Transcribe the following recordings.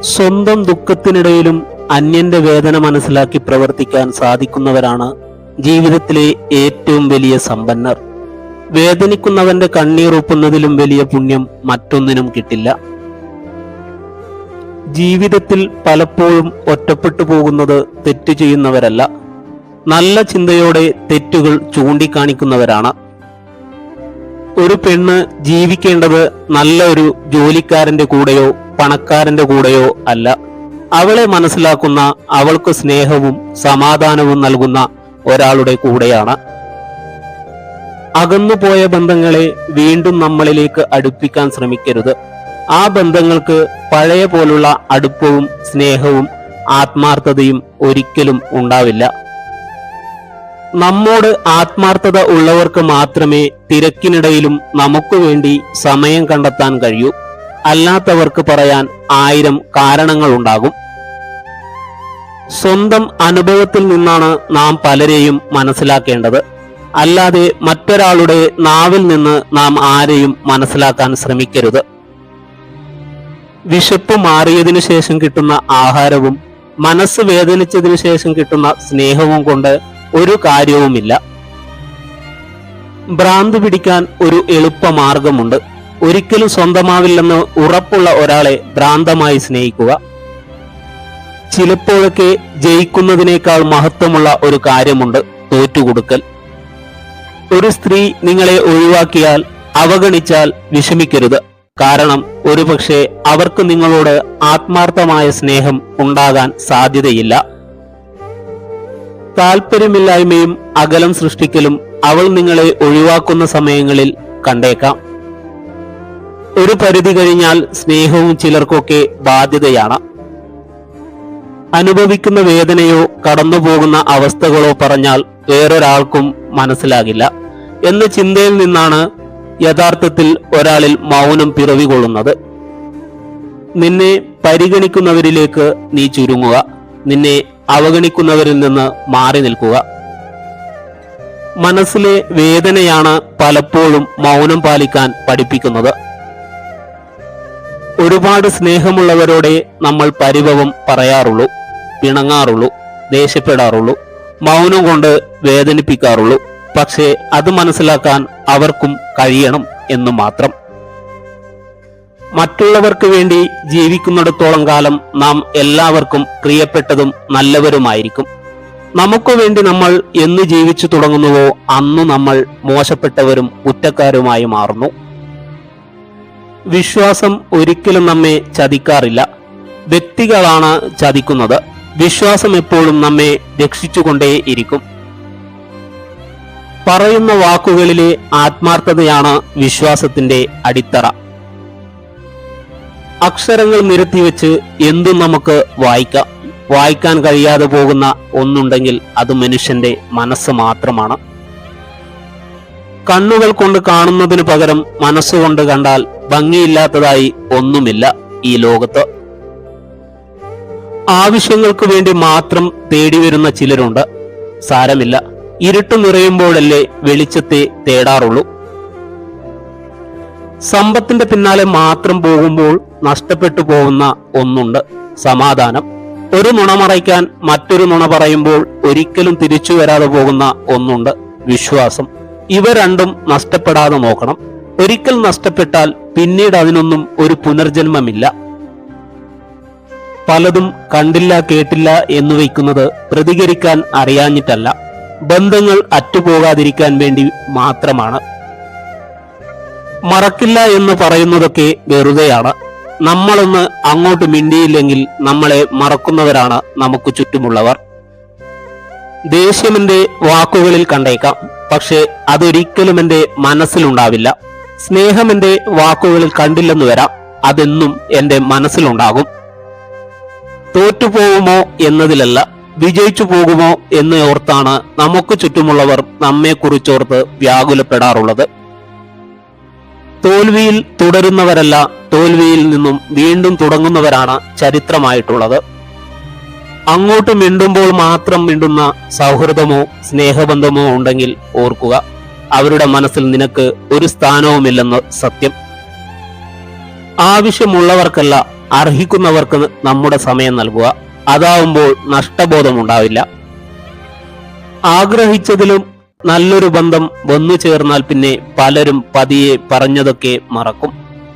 സ്വന്തം ദുഃഖത്തിനിടയിലും അന്യന്റെ വേദന മനസ്സിലാക്കി പ്രവർത്തിക്കാൻ സാധിക്കുന്നവരാണ് ജീവിതത്തിലെ ഏറ്റവും വലിയ സമ്പന്നർ. വേദനിക്കുന്നവന്റെ കണ്ണീറൊപ്പുന്നതിലും വലിയ പുണ്യം മറ്റൊന്നിനും കിട്ടില്ല. ജീവിതത്തിൽ പലപ്പോഴും ഒറ്റപ്പെട്ടു പോകുന്നത് തെറ്റ് ചെയ്യുന്നവരല്ല. നല്ല ചിന്തയോടെ തെറ്റുകൾ ചൂണ്ടിക്കാണിക്കുന്നവരാണ്. ഒരു പെണ്ണ് ജീവിക്കേണ്ടത് നല്ല ഒരു ജോലിക്കാരന്റെ കൂടെയോ പണക്കാരന്റെ കൂടെയോ അല്ല. അവളെ മനസ്സിലാക്കുന്ന അവൾക്ക് സ്നേഹവും സമാധാനവും നൽകുന്ന ഒരാളുടെ കൂടെയാണ്. അകന്നുപോയ ബന്ധങ്ങളെ വീണ്ടും നമ്മളിലേക്ക് അടുപ്പിക്കാൻ ശ്രമിക്കരുത്. ആ ബന്ധങ്ങൾക്ക് പഴയ പോലുള്ള അടുപ്പവും സ്നേഹവും ആത്മാർത്ഥതയും ഒരിക്കലും ഉണ്ടാവില്ല. നമ്മോട് ആത്മാർത്ഥത ഉള്ളവർക്ക് മാത്രമേ തിരക്കിനിടയിലും നമുക്ക് വേണ്ടി സമയം കണ്ടെത്താൻ കഴിയൂ. അല്ലാത്തവർക്ക് പറയാൻ ആയിരം കാരണങ്ങളുണ്ടാകും. സ്വന്തം അനുഭവത്തിൽ നിന്നാണ് നാം പലരെയും മനസ്സിലാക്കേണ്ടത്. അല്ലാതെ മറ്റൊരാളുടെ നാവിൽ നിന്ന് നാം ആരെയും മനസ്സിലാക്കാൻ ശ്രമിക്കരുത്. വിശപ്പ് മാറിയതിനു ശേഷം കിട്ടുന്ന ആഹാരവും മനസ്സ് വേദനിച്ചതിനു ശേഷം കിട്ടുന്ന സ്നേഹവും കൊണ്ട് ഒരു കാര്യവുമില്ല. ഭ്രാന്ത് പിടിക്കാൻ ഒരു എളുപ്പ മാർഗമുണ്ട് ഒരിക്കലും സ്വന്തമാവില്ലെന്ന് ഉറപ്പുള്ള ഒരാളെ ഭ്രാന്തമായി സ്നേഹിക്കുക. ചിലപ്പോഴൊക്കെ ജയിക്കുന്നതിനേക്കാൾ മഹത്വമുള്ള ഒരു കാര്യമുണ്ട് തോറ്റുകൊടുക്കൽ. ഒരു സ്ത്രീ നിങ്ങളെ ഒഴിവാക്കിയാൽ അവഗണിച്ചാൽ വിഷമിക്കരുത്. കാരണം ഒരുപക്ഷെ അവർക്ക് നിങ്ങളോട് ആത്മാർത്ഥമായ സ്നേഹം ഉണ്ടാകാൻ സാധ്യതയില്ല. താല്പര്യമില്ലായ്മയും അകലം സൃഷ്ടിക്കലും അവൾ നിങ്ങളെ ഒഴിവാക്കുന്ന സമയങ്ങളിൽ കണ്ടേക്കാം. ഒരു പരിധി കഴിഞ്ഞാൽ സ്നേഹവും ചിലർക്കൊക്കെ ബാധ്യതയാണ്. അനുഭവിക്കുന്ന വേദനയോ കടന്നുപോകുന്ന അവസ്ഥകളോ പറഞ്ഞാൽ വേറൊരാൾക്കും മനസ്സിലാകില്ല. എന്ന ചിന്തയിൽ നിന്നാണ് യഥാർത്ഥത്തിൽ ഒരാളിൽ മൗനം പിറവികൊള്ളുന്നത്. നിന്നെ പരിഗണിക്കുന്നവരിലേക്ക് നീ ചുരുങ്ങുക. നിന്നെ അവഗണിക്കുന്നവരിൽ നിന്ന് മാറി നിൽക്കുക. മനസ്സിലെ വേദനയാണ് പലപ്പോഴും മൗനം പാലിക്കാൻ പഠിപ്പിക്കുന്നത്. ഒരുപാട് സ്നേഹമുള്ളവരോടെ നമ്മൾ പരിഭവം പറയാറുള്ളൂ പിണങ്ങാറുള്ളൂ ദേഷ്യപ്പെടാറുള്ളൂ മൗനം കൊണ്ട് വേദനിപ്പിക്കാറുള്ളൂ. പക്ഷേ അത് മനസ്സിലാക്കാൻ അവർക്കും കഴിയണം എന്ന് മാത്രം. മറ്റുള്ളവർക്ക് വേണ്ടി ജീവിക്കുന്നിടത്തോളം കാലം നാം എല്ലാവർക്കും പ്രിയപ്പെട്ടതും നല്ലവരുമായിരിക്കും. നമുക്ക് വേണ്ടി നമ്മൾ എന്ന് ജീവിച്ചു തുടങ്ങുന്നുവോ അന്ന് നമ്മൾ മോശപ്പെട്ടവരും കുറ്റക്കാരുമായി മാറുന്നു. വിശ്വാസം ഒരിക്കലും നമ്മെ ചതിക്കാറില്ല. വ്യക്തികളാണ് ചതിക്കുന്നത്. വിശ്വാസം എപ്പോഴും നമ്മെ രക്ഷിച്ചുകൊണ്ടേയിരിക്കും പറയുന്ന വാക്കുകളിലെ ആത്മാർത്ഥതയാണ് വിശ്വാസത്തിന്റെ അടിത്തറ. അക്ഷരങ്ങൾ നിരത്തിവെച്ച് എന്തും നമുക്ക് വായിക്കാം. വായിക്കാൻ കഴിയാതെ പോകുന്ന ഒന്നുണ്ടെങ്കിൽ അത് മനുഷ്യന്റെ മനസ്സ് മാത്രമാണ്. കണ്ണുകൾ കൊണ്ട് കാണുന്നതിനു പകരം മനസ്സുകൊണ്ട് കണ്ടാൽ ഭംഗിയില്ലാത്തതായി ഒന്നുമില്ല ഈ ലോകത്ത്. ആവശ്യങ്ങൾക്ക് വേണ്ടി മാത്രം തേടി വരുന്ന ചിലരുണ്ട്. സാരമില്ല. ഇരുട്ട് നിറയുമ്പോഴല്ലേ വെളിച്ചത്തെ തേടാറുള്ളൂ. സമ്പത്തിന്റെ പിന്നാലെ മാത്രം പോകുമ്പോൾ നഷ്ടപ്പെട്ടു പോകുന്ന ഒന്നുണ്ട്. സമാധാനം. ഒരു നുണ മറയ്ക്കാൻ മറ്റൊരു നുണ പറയുമ്പോൾ ഒരിക്കലും തിരിച്ചു വരാതെ പോകുന്ന ഒന്നുണ്ട് വിശ്വാസം. ഇവ രണ്ടും നഷ്ടപ്പെടാതെ നോക്കണം. ഒരിക്കൽ നഷ്ടപ്പെട്ടാൽ പിന്നീട് അതിനൊന്നും ഒരു പുനർജന്മമില്ല. പലതും കണ്ടില്ല കേട്ടില്ല എന്ന് വയ്ക്കുന്നത് പ്രതികരിക്കാൻ അറിയാഞ്ഞിട്ടല്ല. ബന്ധങ്ങൾ അറ്റുപോകാതിരിക്കാൻ വേണ്ടി മാത്രമാണ്. മറക്കില്ല എന്ന് പറയുന്നതൊക്കെ വെറുതെയാണ്. നമ്മളൊന്ന് അങ്ങോട്ട് മിണ്ടിയില്ലെങ്കിൽ നമ്മളെ മറക്കുന്നവരാണ് നമുക്ക് ചുറ്റുമുള്ളവർ. ദേഷ്യമെന്റെ വാക്കുകളിൽ കണ്ടേക്കാം പക്ഷെ അതൊരിക്കലും എന്റെ മനസ്സിലുണ്ടാവില്ല. സ്നേഹം എന്റെ വാക്കുകളിൽ കണ്ടില്ലെന്ന് വരാം. അതെന്നും എന്റെ മനസ്സിലുണ്ടാകും. തോറ്റുപോകുമോ എന്നതിലല്ല വിജയിച്ചു പോകുമോ എന്ന് ഓർത്താണ് നമുക്ക് ചുറ്റുമുള്ളവർ നമ്മെക്കുറിച്ചോർത്ത് വ്യാകുലപ്പെടാറുള്ളത്. തോൽവിയിൽ തുടരുന്നവരല്ല തോൽവിയിൽ നിന്നും വീണ്ടും തുടങ്ങുന്നവരാണ് ചരിത്രമായിട്ടുള്ളത്. അങ്ങോട്ട് മിണ്ടുമ്പോൾ മാത്രം മിണ്ടുന്ന സൗഹൃദമോ സ്നേഹബന്ധമോ ഉണ്ടെങ്കിൽ ഓർക്കുക. അവരുടെ മനസ്സിൽ നിനക്ക് ഒരു സ്ഥാനവുമില്ലെന്ന് സത്യം. ആവശ്യമുള്ളവർക്കല്ല അർഹിക്കുന്നവർക്ക് നമ്മുടെ സമയം നൽകുക. അതാവുമ്പോൾ നഷ്ടബോധം ഉണ്ടാവില്ല ആഗ്രഹിച്ചതിലും നല്ലൊരു ബന്ധം വന്നു ചേർന്നാൽ പിന്നെ പലരും പതിയെ പറഞ്ഞതൊക്കെ മറക്കും.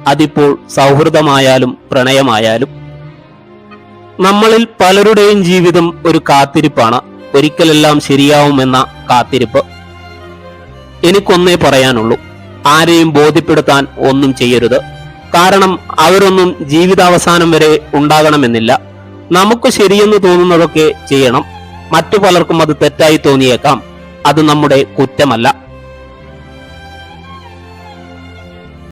അതിപ്പോൾ സൗഹൃദമായാലും പ്രണയമായാലും. നമ്മളിൽ പലരുടെയും ജീവിതം ഒരു കാത്തിരിപ്പാണ്. ഒരിക്കലെല്ലാം ശരിയാവുമെന്ന കാത്തിരിപ്പ്. എനിക്കൊന്നേ പറയാനുള്ളൂ. ആരെയും ബോധ്യപ്പെടുത്താൻ ഒന്നും ചെയ്യരുത്. കാരണം അവരൊന്നും ജീവിതാവസാനം വരെ ഉണ്ടാകണമെന്നില്ല. നമുക്ക് ശരിയെന്ന് തോന്നുന്നതൊക്കെ ചെയ്യണം. മറ്റു പലർക്കും അത് തെറ്റായി തോന്നിയേക്കാം. അത് നമ്മുടെ കുറ്റമല്ല.